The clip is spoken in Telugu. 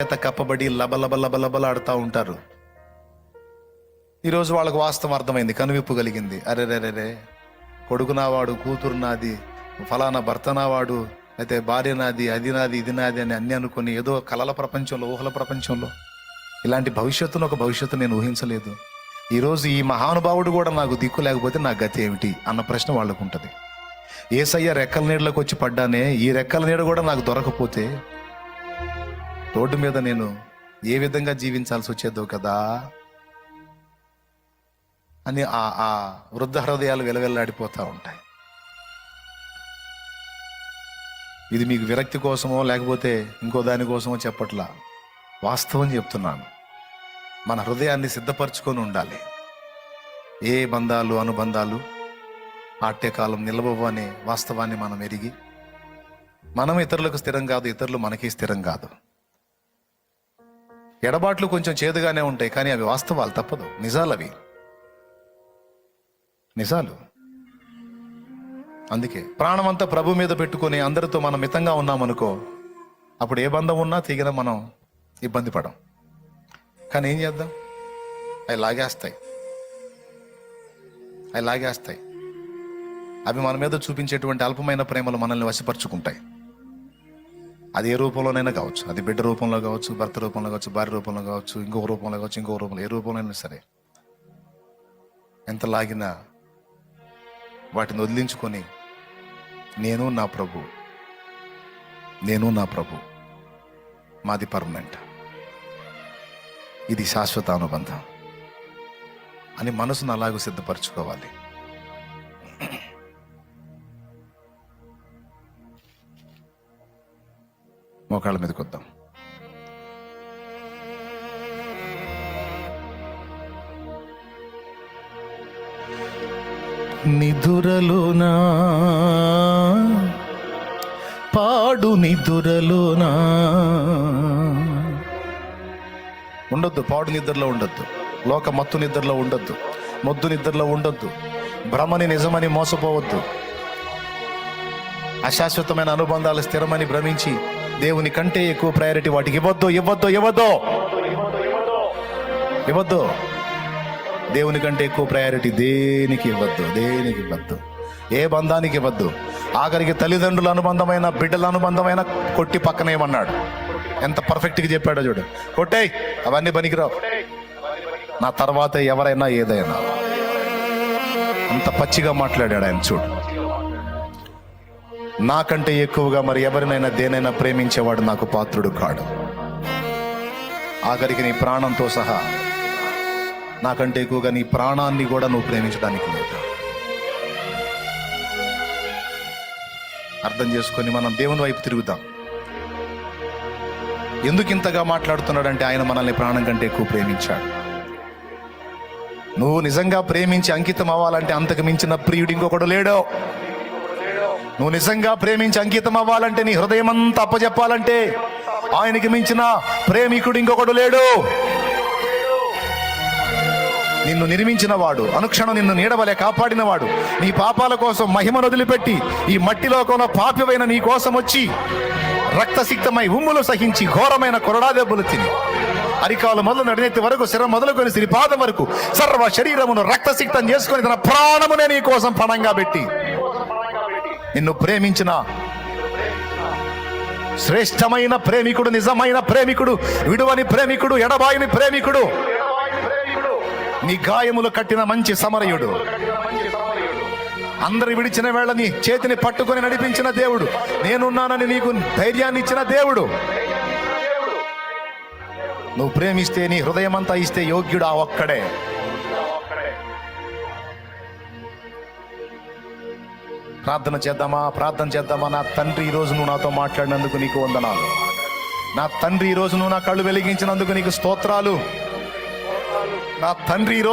చేత కప్పబడి లబలబ లబలబలాడుతూ ఉంటారు. ఈరోజు వాళ్ళకు వాస్తవం అర్థమైంది కనువిప్పు కలిగింది. అరే రే రే రే కొడుకు నావాడు కూతురు నాది ఫలానా భర్త నావాడు అయితే భార్య నాది అది నాది ఇది నాది అని అన్ని అనుకుని ఏదో కలల ప్రపంచంలో ఊహల ప్రపంచంలో ఇలాంటి భవిష్యత్తును ఒక భవిష్యత్తు నేను ఊహించలేదు. ఈరోజు ఈ మహానుభావుడు కూడా నాకు దిక్కు లేకపోతే నా గతి ఏమిటి అన్న ప్రశ్న వాళ్ళకు ఉంటుంది. ఏసయ్య రెక్కల నీడలోకి వచ్చి పడ్డానే ఈ రెక్కల నీడ కూడా నాకు దొరకపోతే రోడ్డు మీద నేను ఏ విధంగా జీవించాల్సి వచ్చేదో కదా అని ఆ ఆ వృద్ధ హృదయాలు వెలవెల్లాడిపోతూ ఉంటాయి. ఇది మీకు విరక్తి కోసమో లేకపోతే ఇంకో దానికోసమో చెప్పట్లా. వాస్తవం చెప్తున్నాను. మన హృదయాన్ని సిద్ధపరచుకొని ఉండాలి. ఏ బంధాలు అనుబంధాలు ఆట్యకాలం నిలవవు అనే వాస్తవాన్ని మనం ఎరిగి మనం ఇతరులకు స్థిరం కాదు ఇతరులు మనకి స్థిరం కాదు. ఎడబాట్లు కొంచెం చేదుగానే ఉంటాయి కానీ అవి వాస్తవాలు తప్పదు. నిజాలు అవి. నిజాలు. అందుకే ప్రాణమంతా ప్రభు మీద పెట్టుకొని అందరితో మనం మితంగా ఉన్నామనుకో అప్పుడు ఏ బంధం ఉన్నా తీగిన మనం ఇబ్బంది పడం. కానీ ఏం చేద్దాం? అవి లాగేస్తాయి. అవి లాగేస్తాయి. అవి మన మీద చూపించేటువంటి అల్పమైన ప్రేమలు మనల్ని వశపరుచుకుంటాయి. అది ఏ రూపంలోనైనా కావచ్చు. అది బిడ్డ రూపంలో కావచ్చు భర్త రూపంలో కావచ్చు భార్య రూపంలో కావచ్చు ఇంకొక రూపంలో కావచ్చు ఇంకొక రూపంలో ఏ రూపంలో అయినా సరే. ఎంత లాగినా వాటిని వదిలించుకొని నేను నా ప్రభు నేను నా ప్రభు మాది పర్మనెంట్. ఇది శాశ్వత అనుబంధం. అని మనసును అలాగే సిద్ధపరచుకోవాలి. మోకాళ్ళ మీదకి వద్దాం. నిదురలోనా? పాడు నిదురలోనా? ఉండొద్దు పాడు నిద్రలో ఉండొద్దు. లోక మత్తు నిద్రలో ఉండొద్దు. మొద్దు నిద్రలో ఉండొద్దు. భ్రమని నిజమని మోసపోవద్దు. అశాశ్వతమైన అనుబంధాలు స్థిరమని భ్రమించి దేవుని కంటే ఎక్కువ ప్రయారిటీ వాటికి ఇవ్వద్దు ఇవ్వద్దు ఇవ్వద్దు. ఇవ్వద్దు. దేవుని కంటే ఎక్కువ ప్రయారిటీ దేనికి ఇవ్వద్దు దేనికి ఇవ్వద్దు? ఏ బంధానికి ఇవ్వద్దు? ఆఖరికి తల్లిదండ్రుల అనుబంధమైన బిడ్డల అనుబంధమైన కొట్టి పక్కనేమన్నాడు ఎంత పర్ఫెక్ట్గా చెప్పాడో చూడు. కొట్టేయ్ అవన్నీ పనికిరావు. నా తర్వాత ఎవరైనా ఏదైనా. అంత పచ్చిగా మాట్లాడాడు ఆయన చూడు. నాకంటే ఎక్కువగా మరి ఎవరినైనా దేనైనా ప్రేమించేవాడు నాకు పాత్రుడు కాడు. ఆఖరికి నీ ప్రాణంతో సహా నాకంటే ఎక్కువగా నీ ప్రాణాన్ని కూడా నువ్వు ప్రేమించడానికి లేదు. అర్థం చేసుకొని మనం దేవుని వైపు తిరుగుదాం. ఎందుకు ఇంతగా మాట్లాడుతున్నాడంటే ఆయన మనల్ని ప్రాణం కంటే ఎక్కువ ప్రేమించాడు. నువ్వు నిజంగా ప్రేమించి అంకితం అవ్వాలంటే అంతకు మించిన ప్రియుడు ఇంకొకడు లేడో. నువ్వు నిజంగా ప్రేమించి అంకితం అవ్వాలంటే నీ హృదయం అంతా అప్పచెప్పాలంటే ఆయనకి మించిన ప్రేమికుడు ఇంకొకడు లేడు. నిన్ను నిర్మించిన వాడు అనుక్షణం నిన్ను నీడవలే కాపాడిన వాడు నీ పాపాల కోసం మహిమను వదిలిపెట్టి ఈ మట్టిలో కొన పాప్యమైన నీ కోసం వచ్చి రక్తసిక్తమై ఉమ్ములు సహించి ఘోరమైన కొరడా దెబ్బలు తిని అరికాలు మొదలు నడినెత్తి వరకు శిర మొదలుకొని సిరిపాదం వరకు సర్వ శరీరమును రక్తసిక్తం చేసుకొని తన ప్రాణమునే నీ కోసం పణంగా పెట్టి నిన్ను ప్రేమించిన శ్రేష్టమైన ప్రేమికుడు నిజమైన ప్రేమికుడు విడువని ప్రేమికుడు ఎడబాయిని ప్రేమికుడు నీ గాయములు కట్టిన మంచి సమరయుడు. అందరు విడిచిన వేళని చేతిని పట్టుకొని నడిపించిన దేవుడు. నేనున్నానని నీకు ధైర్యాన్ని ఇచ్చిన దేవుడు. నువ్వు ప్రేమిస్తే నీ హృదయమంతా ఇస్తే యోగ్యుడు ఆ ఒక్కడే. ప్రార్థన చేద్దామా? ప్రార్థన చేద్దామా? నా తండ్రి ఈరోజు రోజు నువ్వు నాతో మాట్లాడినందుకు నీకు వందనాలు. నా తండ్రి ఈరోజు రోజు నువ్వు నా కళ్ళు వెలిగించినందుకు నీకు స్తోత్రాలు. నా తండ్రి ఈరోజు రోజు